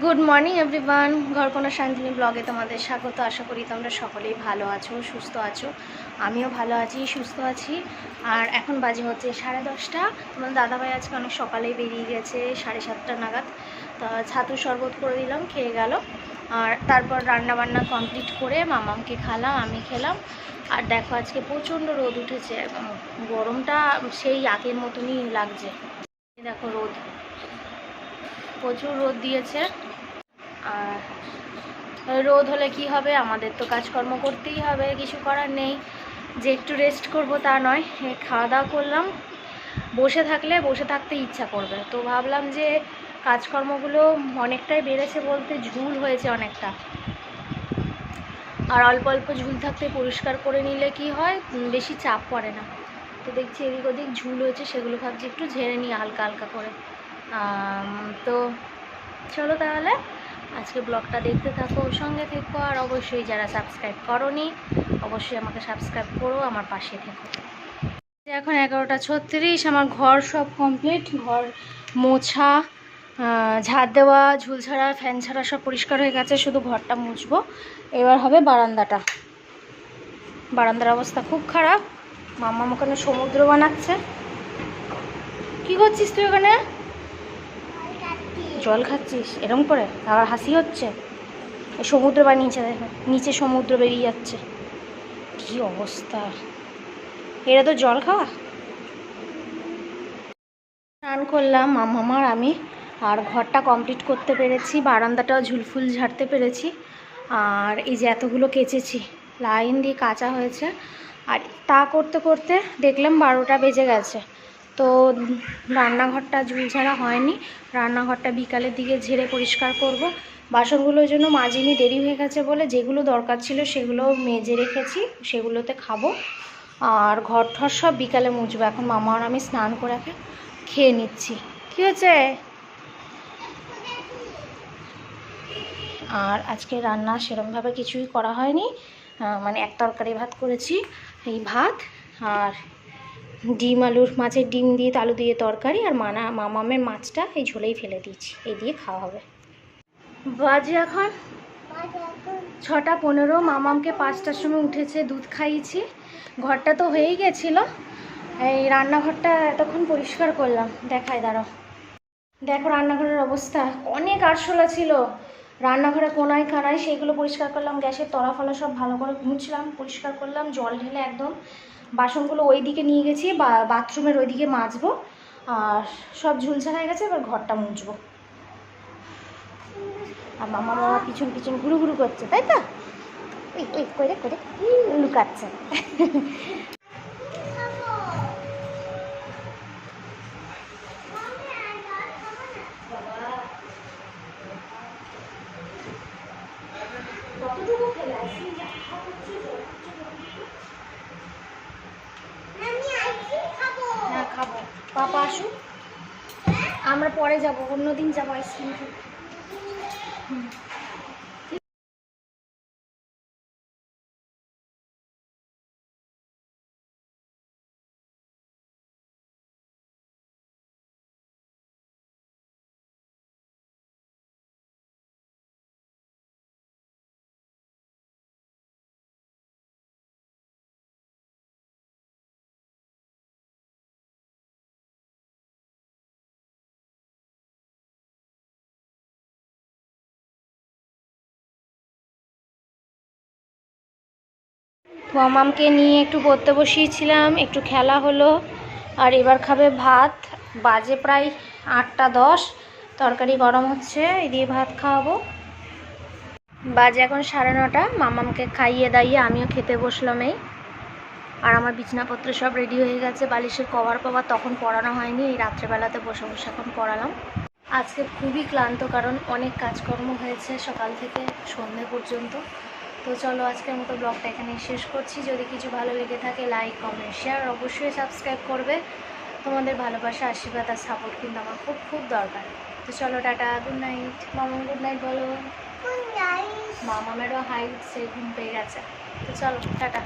Good morning everyone ঘরকোনা শান্তিনী ব্লগে তোমাদের স্বাগত। আশা করি তোমরা সকলেই ভালো আছো, সুস্থ আছো। আমিও ভালো আছি, সুস্থ আছি। আর এখন বাজে হচ্ছে সাড়ে দশটা। তোমার দাদাভাই আজকে অনেক সকালেই বেরিয়ে গেছে, সাড়ে সাতটা নাগাদ। তা ছাতু শরবত করে দিলাম, খেয়ে গেল। আর তারপর রান্না বান্না কমপ্লিট করে মামামকে খালাম, আমি খেলাম। আর দেখো আজকে প্রচণ্ড রোদ উঠেছে, গরমটা সেই আগের মতনই লাগছে। দেখো রোদ। প্রচুর রোদ দিয়েছে। আর রোদ হলে কি হবে? আমাদের তো কাজকর্ম করতেই হবে, কিছু করার নেই। যে একটু রেস্ট করব তা নয় খাওয়া দাওয়া করলাম। বসে থাকলে বসে থাকতে ইচ্ছা করবে। তো ভাবলাম যে কাজকর্মগুলো অনেকটাই বেড়েছে বলতে ঝুল হয়েছে অনেকটা। আর অল্প অল্প ঝুল থাকতে পরিষ্কার করে নিলে কি হয়? বেশি চাপ পড়ে না। তো দেখছি এদিক ওদিক ঝুল হয়েছে, সেগুলো ভাবছি একটু ঝেড়ে নিই হালকা হালকা করে। তো চলো তাহলে আজকে ব্লগটা দেখতে থাকো সঙ্গে থেকো, আর অবশ্যই যারা সাবস্ক্রাইব করনি, অবশ্যই আমাকে সাবস্ক্রাইব করো, আমার পাশে থেকো। এখন এগারোটা ছত্রিশ, আমার ঘর সব কমপ্লিট ঘর মোছা ঝাড় দেওয়া, ঝুল ছাড়া ফ্যান ছাড়া সব পরিষ্কার হয়ে গেছে, শুধু ঘরটা মুছবো। এবার হবে বারান্দাটা। বারান্দার অবস্থা খুব খারাপ। মাম্মা ওখানে সমুদ্র বানাচ্ছে। কি করছিস তুই ওখানে? জল খাচ্ছিস? এরম করে? আবার হাসি হচ্ছে? সমুদ্র বা নিচে দেখো। নিচে সমুদ্র বেরিয়ে যাচ্ছে। কি অবস্থা? এটা তো জল খাওয়া? স্নান করলাম মামামার আমি। আর ঘরটা কমপ্লিট করতে পেরেছি, বারান্দাটাও ঝুলফুল ঝাড়তে পেরেছি। আর এই যে এতগুলো কেচেছি, লাইন দিয়ে কাঁচা হয়েছে। আর তা করতে করতে দেখলাম বারোটা বেজে গেছে। তো রান্নাঘরটা ঝুলঝাড়া হয়নি। রান্নাঘরটা বিকালের দিকে ঝেড়ে পরিষ্কার করব। বাসনগুলোর জন্য মাজিনি দেরি হয়ে গেছে বলে যেগুলো দরকার ছিল সেগুলো মেজে রেখেছি, সেগুলোতে খাব। আর ঘর ঠর সব বিকালে মুছবো। এখন মামা আর আমি স্নান করে খেয়ে নিচ্ছি। কি হচ্ছে আর আজকে রান্না সেরমভাবে কিছুই করা হয়নি। মানে এক তরকারি ভাত করেছি, এই ভাত আর ডিম আলুর মাছের ডিম দিয়ে আলু দিয়ে তরকারি আর মানা মামামের মাছটা এই ঝোলেই ফেলে দিয়েছি। এই দিয়ে খাওয়া হবে। বাজে এখন ছটা পনেরো। মামামকে পাঁচটার সময় উঠেছে, দুধ খাইয়েছি। ঘরটা তো হয়েই গেছিল। এই রান্নাঘরটা এতক্ষণ পরিষ্কার করলাম। দেখায় দাঁড়াও। দেখো রান্নাঘরের অবস্থা। অনেক আরশোলা ছিল। রান্নাঘরে কোনায় কানায় সেইগুলো পরিষ্কার করলাম। গ্যাসের তলা ফলা সব ভালো করে মুছলাম, পরিষ্কার করলাম। জল ঢেলে একদম বাসনগুলো ওই দিকে নিয়ে গেছি, বা বাথরুমের ওই দিকে মাজবো, আর সব ঝুলঝাড়া হয়ে গেছে, এবার ঘরটা মুছবো। আর মামা মামা পিছন পিছন ঘুরু ঘুরু করছে, তাই তো? ওই ওই করে করে লুকাচ্ছে। কতটুকু আসি হ্যাঁ খাব পাপা আসুক আমরা পরে যাব অন্যদিন যাব আইসক্রিম খেতে। মামামকে নিয়ে একটু পড়তে বসিয়েছিলাম, একটু খেলা হলো, আর এবার খাবে ভাত। বাজে প্রায় আটটা দশ, তরকারি গরম হচ্ছে, এই দিয়ে ভাত খাওয়াবো। বাজে এখন সাড়ে নটা, মামামকে খাইয়ে দাইয়ে আমিও খেতে বসলাম এই। আর আমার বিছনাপত্র সব রেডি হয়ে গেছে, বালিশের কভার পাওয়ার তখন পড়ানো হয়নি, এই রাত্রেবেলাতে বসে বসে এখন পড়ালাম। আজকে খুবই ক্লান্ত, কারণ অনেক কাজকর্ম হয়েছে সকাল থেকে সন্ধে পর্যন্ত। তো চলো আজকের মতো ব্লগটা এখানে শেষ করছি। যদি কিছু ভালো লেগে থাকে লাইক কমেন্ট শেয়ার অবশ্যই সাবস্ক্রাইব করবে। তোমাদের ভালোবাসা আশীর্বাদ আর সাপোর্ট কিন্তু আমার খুব খুব দরকার। তো চলো টাটা গুড নাইট মামা গুড নাইট বলো। মামামেরও হাই সে ঘুম পেয়ে গেছে। তো চলো টাটা।